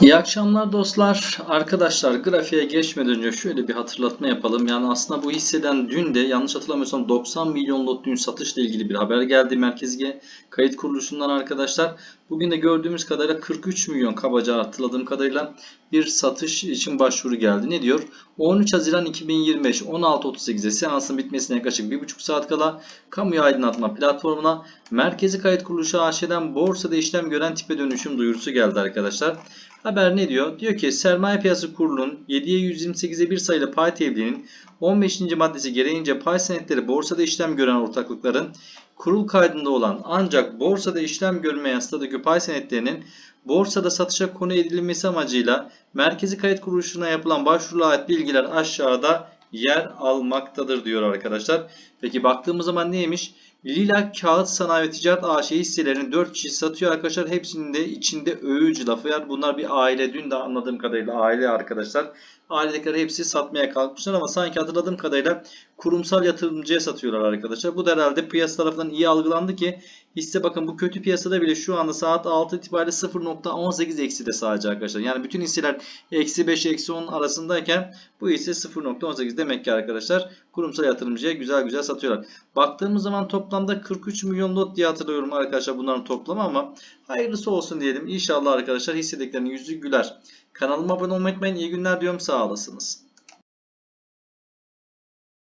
İyi akşamlar dostlar. Arkadaşlar grafiğe geçmeden önce şöyle bir hatırlatma yapalım. Yani aslında bu hisseden dün de yanlış hatırlamıyorsam 90 milyon lot dün satışla ilgili bir haber geldi merkezge kayıt kuruluşundan arkadaşlar. Bugün de gördüğümüz kadarıyla 43 milyon kabaca hatırladığım kadarıyla bir satış için başvuru geldi. Ne diyor? 13 Haziran 2025 16.38'de seansın bitmesine yaklaşık 1,5 saat kala kamuya aydınlatma platformuna merkezi kayıt kuruluşu AŞ'den borsada işlem gören tipe dönüşüm duyurusu geldi arkadaşlar. Haber ne diyor? Diyor ki Sermaye Piyasası Kurulu'nun 7'ye 128'e 1 sayılı pay tebliğinin 15. maddesi gereğince pay senetleri borsada işlem gören ortaklıkların kurul kaydında olan ancak borsada işlem görmeyen statüklü pay senetlerinin borsada satışa konu edilmesi amacıyla merkezi kayıt kuruluşuna yapılan başvuruya ait bilgiler aşağıda yer almaktadır diyor arkadaşlar. Peki baktığımız zaman neymiş? Lila Kağıt Sanayi ve Ticaret AŞ hisselerini 4 kişi satıyor arkadaşlar. Hepsinin de içinde övücü lafı var. Bunlar bir aile. Dün de anladığım kadarıyla aile arkadaşlar. Ailedekiler hepsi satmaya kalkmışlar ama sanki hatırladığım kadarıyla kurumsal yatırımcıya satıyorlar arkadaşlar. Bu da herhalde piyasa tarafından iyi algılandı ki hisse bakın bu kötü piyasada bile şu anda saat 6 itibariyle 0.18 eksi de sadece arkadaşlar. Yani bütün hisseler eksi 5 eksi 10 arasındayken bu hisse 0.18 demek ki arkadaşlar kurumsal yatırımcıya güzel güzel satıyorlar. Baktığımız zaman toplamda 43 milyon lot diye hatırlıyorum arkadaşlar bunların toplamı ama hayırlısı olsun diyelim. İnşallah arkadaşlar hissediklerinin yüzü güler. Kanalıma abone olmayı unutmayın. İyi günler diyorum. Sağ olasınız.